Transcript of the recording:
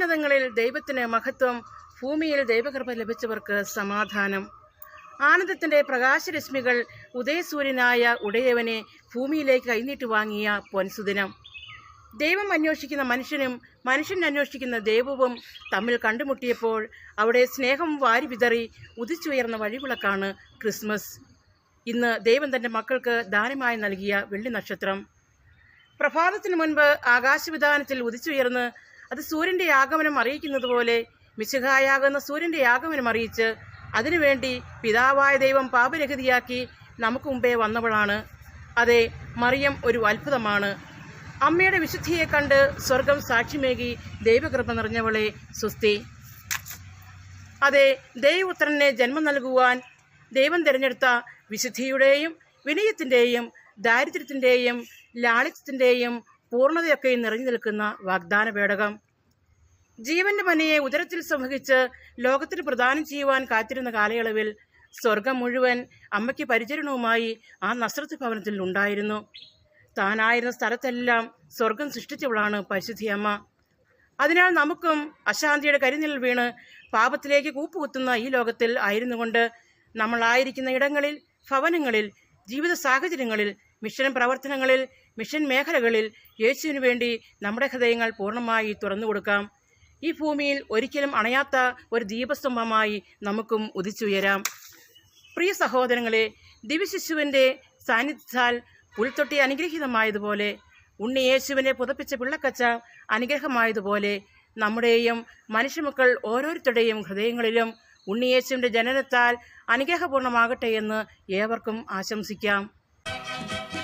അത്യുന്നതങ്ങളിൽ ദൈവത്തിന് മഹത്വം ഭൂമിയിൽ ദൈവകൃപ ലഭിച്ചവർക്ക് സമാധാനം. ആനന്ദത്തിന്റെ പ്രകാശരശ്മികൾ ഉദയസൂര്യനായ ഉടയവനെ ഭൂമിയിലേക്ക് കൈനീട്ടി വാങ്ങിയ പൊൻസുദിനം. ദൈവം അന്വേഷിക്കുന്ന മനുഷ്യനും മനുഷ്യൻ അന്വേഷിക്കുന്ന ദൈവവും തമ്മിൽ കണ്ടുമുട്ടിയപ്പോൾ അവിടെ സ്നേഹം വാരി വിതറി ഉദിച്ചുയർന്ന വഴിവിളക്കാണ് ക്രിസ്മസ്. ഇന്ന് ദൈവം തന്റെ മക്കൾക്ക് ദാനമായി നൽകിയ വെള്ളി നക്ഷത്രം. പ്രഭാതത്തിന് മുൻപ് ആകാശവിധാനത്തിൽ ഉദിച്ചുയർന്ന് അത് സൂര്യന്റെ ആഗമനം അറിയിക്കുന്നത് പോലെ മിശിഹായാകുന്ന സൂര്യന്റെ ആഗമനം അറിയിച്ച് അതിനുവേണ്ടി പിതാവായ ദൈവം പാപരഹിതയാക്കി നമുക്ക് മുമ്പേ വന്നവളാണ്. അതെ മറിയം ഒരു അത്ഭുതമാണ്. അമ്മയുടെ വിശുദ്ധിയെ കണ്ട് സ്വർഗം സാക്ഷ്യമേകി ദൈവകൃപ നിറഞ്ഞവളെ സുസ്തി അതെ ദൈവപുത്രനെ ജന്മം നൽകുവാൻ ദൈവം തിരഞ്ഞെടുത്ത വിശുദ്ധിയുടെയും വിനയത്തിന്റെയും ദാരിദ്ര്യത്തിന്റെയും ലാളിത്യത്തിന്റെയും പൂർണതയൊക്കെ നിറഞ്ഞു നിൽക്കുന്ന വാഗ്ദാന പേടകം. ജീവന്റെ മനയെ ഉദരത്തിൽ സംവഹിച്ച് ലോകത്തിന് പ്രദാനം ചെയ്യുവാൻ കാത്തിരുന്ന കാലയളവിൽ സ്വർഗം മുഴുവൻ അമ്മയ്ക്ക് പരിചരണവുമായി ആ നസ്രത്ത് ഭവനത്തിൽ ഉണ്ടായിരുന്നു. താനായിരുന്ന സ്ഥലത്തെല്ലാം സ്വർഗം സൃഷ്ടിച്ചവളാണ് പരിശുദ്ധി അമ്മ. അതിനാൽ നമുക്കും അശാന്തിയുടെ കരിനിൽ വീണ് പാപത്തിലേക്ക് കൂപ്പുകുത്തുന്ന ഈ ലോകത്തിൽ ആയിരുന്നുകൊണ്ട് നമ്മളായിരിക്കുന്ന ഇടങ്ങളിൽ ഭവനങ്ങളിൽ ജീവിത സാഹചര്യങ്ങളിൽ മിഷൻ പ്രവർത്തനങ്ങളിൽ മിഷൻ മേഖലകളിൽ യേശുവിനു വേണ്ടി നമ്മുടെ ഹൃദയങ്ങൾ പൂർണമായി തുറന്നു കൊടുക്കാം. ഈ ഭൂമിയിൽ ഒരിക്കലും അണയാത്ത ഒരു ദീപസ്തംഭമായി നമുക്കും ഉദിച്ചുയരാം. പ്രിയ സഹോദരങ്ങളെ ദിവ്യശിശുവിന്റെ സാന്നിധ്യത്താൽ പുൽത്തൊട്ടി അനുഗ്രഹീതമായതുപോലെ ഉണ്ണി യേശുവിനെ പുതപ്പിച്ച പിള്ളക്കച്ച അനുഗ്രഹമായതുപോലെ നമ്മുടെയും മനുഷ്യമക്കൾ ഓരോരുത്തരുടെയും ഹൃദയങ്ങളിലും ഉണ്ണിയേശുവിന്റെ ജനനത്താൽ അനുഗ്രഹപൂർണമാകട്ടെ എന്ന് ഏവർക്കും ആശംസിക്കാം. Thank you.